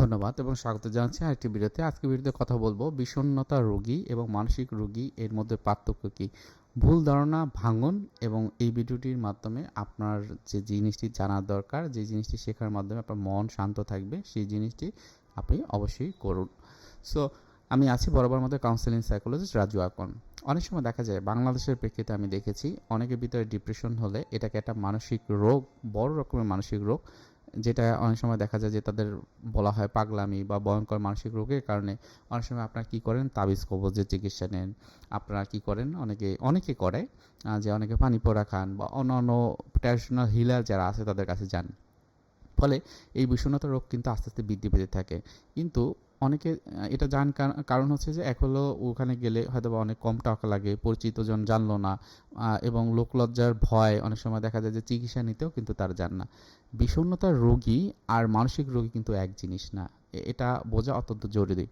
ধন্যবাদ এবং স্বাগত জানাচ্ছি আরেকটি ভিডিওতে। আজকে ভিডিওতে কথা বলব, বিষণ্ণতা রোগী এবং মানসিক রোগী এর মধ্যে পার্থক্য কী? ভুল ধারণা, ভাঙন এবং এই ভিডিওটির মাধ্যমে আপনার যে জিনিসটি জানার দরকার, যে জিনিসটি শেখার মাধ্যমে আপনার মন শান্ত থাকবে, সেই জিনিসটি আপনি অবশ্যই করুন। সো আমি আছি বরাবর মধ্যে কাউন্সিলিং সাইকোলজিস্ট রাজু আকন। অনেক সময় দেখা যায়, বাংলাদেশের প্রেক্ষিতে আমি দেখেছি, অনেকের ভিতরে ডিপ্রেশন হলে এটাকে একটা মানসিক রোগ, বড় রকমের মানসিক রোগ যেটা অনেক সময় দেখা যায় যে তাদের বলা হয় পাগলামি বা ভয়ঙ্কর মানসিক রোগের কারণে অনেক সময় আপনারা কী করেন? তাবিজ, কবজের চিকিৎসা নেন। আপনারা কী করেন? অনেকে অনেকে করে যে অনেকে পানি পোড়া খান বা অন্য অন্য ট্র্যাডিশনাল হিলার যারা আছে তাদের কাছে যান। ফলে এই বিষণ্ণতা রোগ কিন্তু আস্তে আস্তে বৃদ্ধি পেতে থাকে। কিন্তু অনেকে এটা জান কারণ হচ্ছে যে এক হলো ওখানে গেলে হয়তো বা অনেক কম টাকা লাগে, পরিচিত জন জানলো না এবং এবং লোকলজ্জার ভয় অনেক সময় দেখা যায় যে চিকিৎসা নিতেও কিন্তু তার যান না। বিষণ্ণতার রোগী আর মানসিক রোগী কিন্তু এক জিনিস না এটা বোঝা অত্যন্ত জরুরি।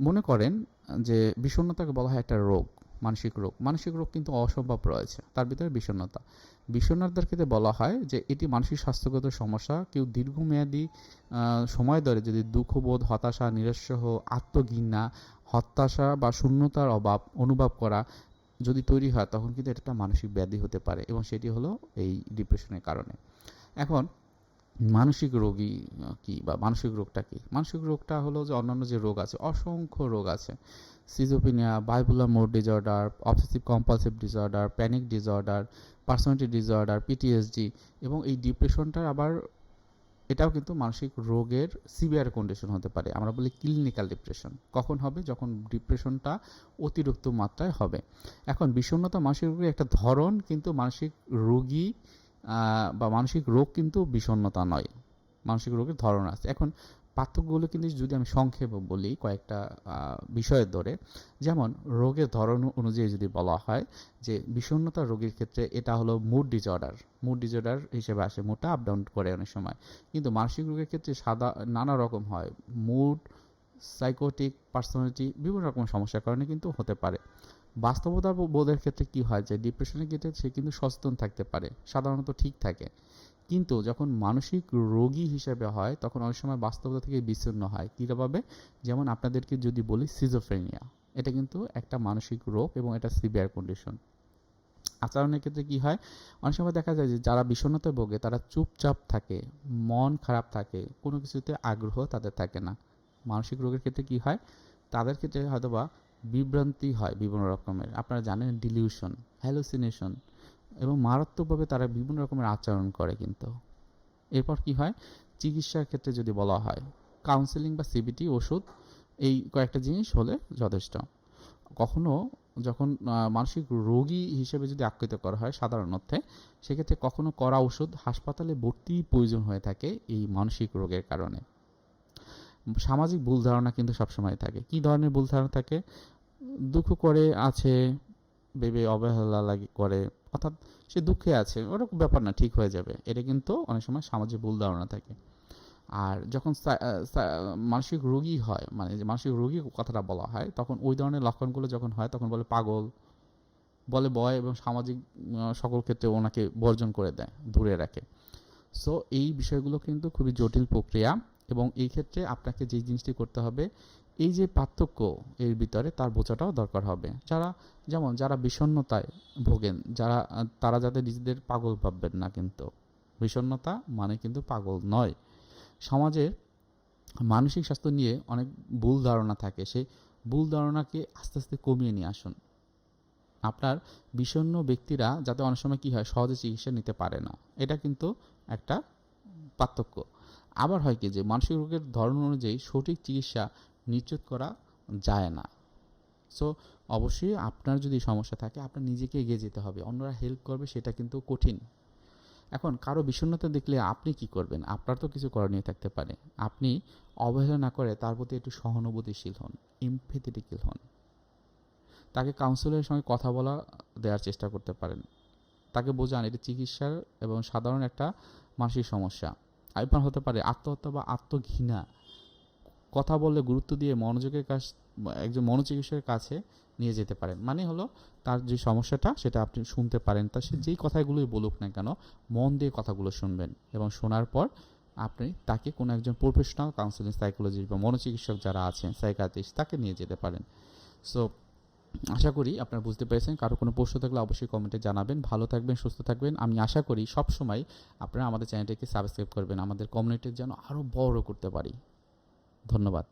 মনে করেন যে বিষণ্ণতাকে বলা হয় একটা রোগ। মানসিক রোগ। মানসিক রোগ কিন্তু অসম্ভব রয়েছে, তার ভিতরে বিষণ্ণতা। বিষণ্ণতার ক্ষেত্রে বলা হয় যে, এটি মানসিক স্বাস্থ্যগত সমস্যা। কেউ দীর্ঘমেয়াদী সময় ধরে যদি দুঃখবোধ, হতাশা নিরস্সহ আত্মঘৃণা, হতাশা বা শূন্যতার অভাব অনুভব করা যদি তৈরি হয়, তখন কিন্তু এটা একটা মানসিক ব্যাধি হতে পারে এবং সেটি হলো এই ডিপ্রেশনের কারণে। এখন মানসিক রোগী কি বা মানসিক রোগটা কি? মানসিক রোগটা হলো যে অন্যান্য যে রোগ আছে, অসংখ্য রোগ আছে। Schizophrenia bipolar mode disorder obsessive compulsive disorder panic disorder personality disorder PTSD এবং এই ডিপ্রেশনটার আবার এটাও কিন্তু মানসিক রোগের সিভিয়ার কন্ডিশন হতে পারে। আমরা বলি ক্লিনিক্যাল ডিপ্রেশন কখন হবে? যখন ডিপ্রেশনটা অতিরিক্ত মাত্রায় হবে। এখন বিষণ্ণতা মানসিক রোগের একটা ধরন, কিন্তু মানসিক রোগী বা মানসিক রোগ কিন্তু বিষণ্ণতা নয়। মানসিক রোগের ধরন আছে। এখন পার্থক্যগুলো কিন্তু যদি আমি সংক্ষেপে বলি কয়েকটা বিষয়ের ধরে, যেমন রোগের ধরন অনুযায়ী যদি বলা হয় যে বিষণ্ণতা রোগীর ক্ষেত্রে এটা হলো মুড ডিজঅর্ডার মুড ডিজঅর্ডার হিসেবে আসে মুডটা আপ ডাউন করে অনেক সময়। কিন্তু মানসিক রোগের ক্ষেত্রে সাদা, নানা রকম হয়। মুড সাইকোটিক পার্সোনালিটি বিভিন্ন রকম সমস্যার কারণে কিন্তু হতে পারে। বাস্তবতা বোধের ক্ষেত্রে কি হয় যে ডিপ্রেশনের ক্ষেত্রে সে কিন্তু সচেতন থাকতে পারে, সাধারণত ঠিক থাকে। কিন্তু যখন মানসিক রোগী হিসেবে হয়, তখন অনেক সময় বাস্তবতা থেকে বিচ্ছিন্ন হয়। কীভাবে যেমন আপনাদেরকে যদি বলি সিজোফ্রেনিয়া এটা কিন্তু একটা মানসিক রোগ এবং এটা সিভিয়ার কন্ডিশন আচরণের ক্ষেত্রে কি হয়? অনেক সময় দেখা যায় যে, যারা বিষণ্ণতায় ভোগে, তারা চুপচাপ থাকে, মন খারাপ থাকে, কোনো কিছুতে আগ্রহ তাদের থাকে না। মানসিক রোগের ক্ষেত্রে কি হয়? তাদের ক্ষেত্রে হয়তো বা বিভ্রান্তি হয় বিভিন্ন রকমের। আপনারা জানেন ডিলিউশন, হ্যালুসিনেশন এবং মারাত্মকভাবে তারা বিভিন্ন রকমের আচরণ করে কিন্তু। এরপর কি হয়? চিকিৎসার ক্ষেত্রে যদি বলা হয় কাউন্সেলিং বা সিবিটি ওষুধ, এই কয়েকটা জিনিস হলে যথেষ্ট। কখনো যখন মানসিক রোগী হিসেবে যদি আখ্যায়িত করা হয় সাধারণ অর্থে সেক্ষেত্রে কখনো করা ওষুধ হাসপাতালে ভর্তি প্রয়োজন হয়ে থাকে এই মানসিক রোগের কারণে। সামাজিক ভুল ধারণা কিন্তু সবসময় থাকে। কি ধরনের ভুল ধারণা থাকে? দুঃখ করে আছে, ভেবে অবহেলা লাগে করে, অর্থাৎ সে দুঃখে আছে, ওরকম ব্যাপার না, ঠিক হয়ে যাবে। এটা কিন্তু অনেক সময় সামাজিক ভুল ধারণা থাকে। আর যখন মানসিক রোগী হয় মানে যে মানসিক রোগী কথাটা বলা হয়, তখন ওই ধরনের লক্ষণগুলো যখন হয়, তখন বলে পাগল, বলে বয় এবং সামাজিক সকল ক্ষেত্রে ওনাকে বর্জন করে দেয়, দূরে রাখে। সো এই বিষয়গুলো কিন্তু খুবই জটিল প্রক্রিয়া। এবং এই ক্ষেত্রে আপনাকে যে জিনিসটি করতে হবে, এই যে পার্থক্য এর ভিতরে তার বোঝাটাও দরকার হবে। যারা, যেমন যারা বিষণ্ণতায় ভোগেন, যারা, তারা যাতে নিজেদের পাগল ভাববেন না কিন্তু। বিষণ্ণতা মানে কিন্তু পাগল নয়। সমাজের মানসিক স্বাস্থ্য নিয়ে অনেক ভুল ধারণা থাকে। সেই ভুল ধারণাকে আস্তে আস্তে কমিয়ে নিয়ে আসুন। আপনার বিষণ্ণ ব্যক্তিরা যাতে অনেক সময় কী হয়, সহজে চিকিৎসা নিতে পারে না। এটা কিন্তু একটা পার্থক্য। আবার হয় কি যে, মানসিক রোগের ধরন অনুযায়ী সঠিক চিকিৎসা নিশ্চিত করা যায় না। সো অবশ্যই আপনার যদি সমস্যা থাকে, আপনার নিজেকে এগিয়ে যেতে হবে, অন্যরা হেল্প করবে সেটা কিন্তু কঠিন। এখন, কারও বিষণ্ণতা দেখলে আপনি কি করবেন? আপনার তো কিছু করণীয় থাকতে পারে। আপনি অবহেলা না করে তার প্রতি একটু সহানুভূতিশীল হন ইমফেথেটিক্যাল হন। তাকে কাউন্সিলরের সঙ্গে কথা বলা, দেওয়ার চেষ্টা করতে পারেন। তাকে বোঝান, এটি চিকিৎসার এবং সাধারণ একটা মানসিক সমস্যা। আইপান হতে পারে, আত্মহত্যা বা আত্মঘৃণা। কথা বললে গুরুত্ব দিয়ে মনোযোগের কাছ, একজন মনোচিকিৎসকের কাছে নিয়ে যেতে পারেন। মানে হলো, তার যে সমস্যাটা, সেটা আপনি শুনতে পারেন। তা সে যেই কথাগুলোই বলুক না কেন, মন দিয়ে কথাগুলো শুনবেন এবং শোনার পর আপনি তাকে কোনো একজন প্রফেশনাল কাউন্সিলিং সাইকোলজিস্ট বা মনোচিকিৎসক যারা আছেন সাইকাটিস্ট তাকে নিয়ে যেতে পারেন। সো আশা করি আপনারা বুঝতে পেরেছেন। কারও কোনো প্রশ্ন থাকলে অবশ্যই কমেন্টে জানাবেন। ভালো থাকবেন, সুস্থ থাকবেন। আমি আশা করি সব সময় আপনারা আমাদের চ্যানেলটিকে সাবস্ক্রাইব করবেন। আমাদের কমিউনিটি যেন আরও বড় করতে পারি। ধন্যবাদ।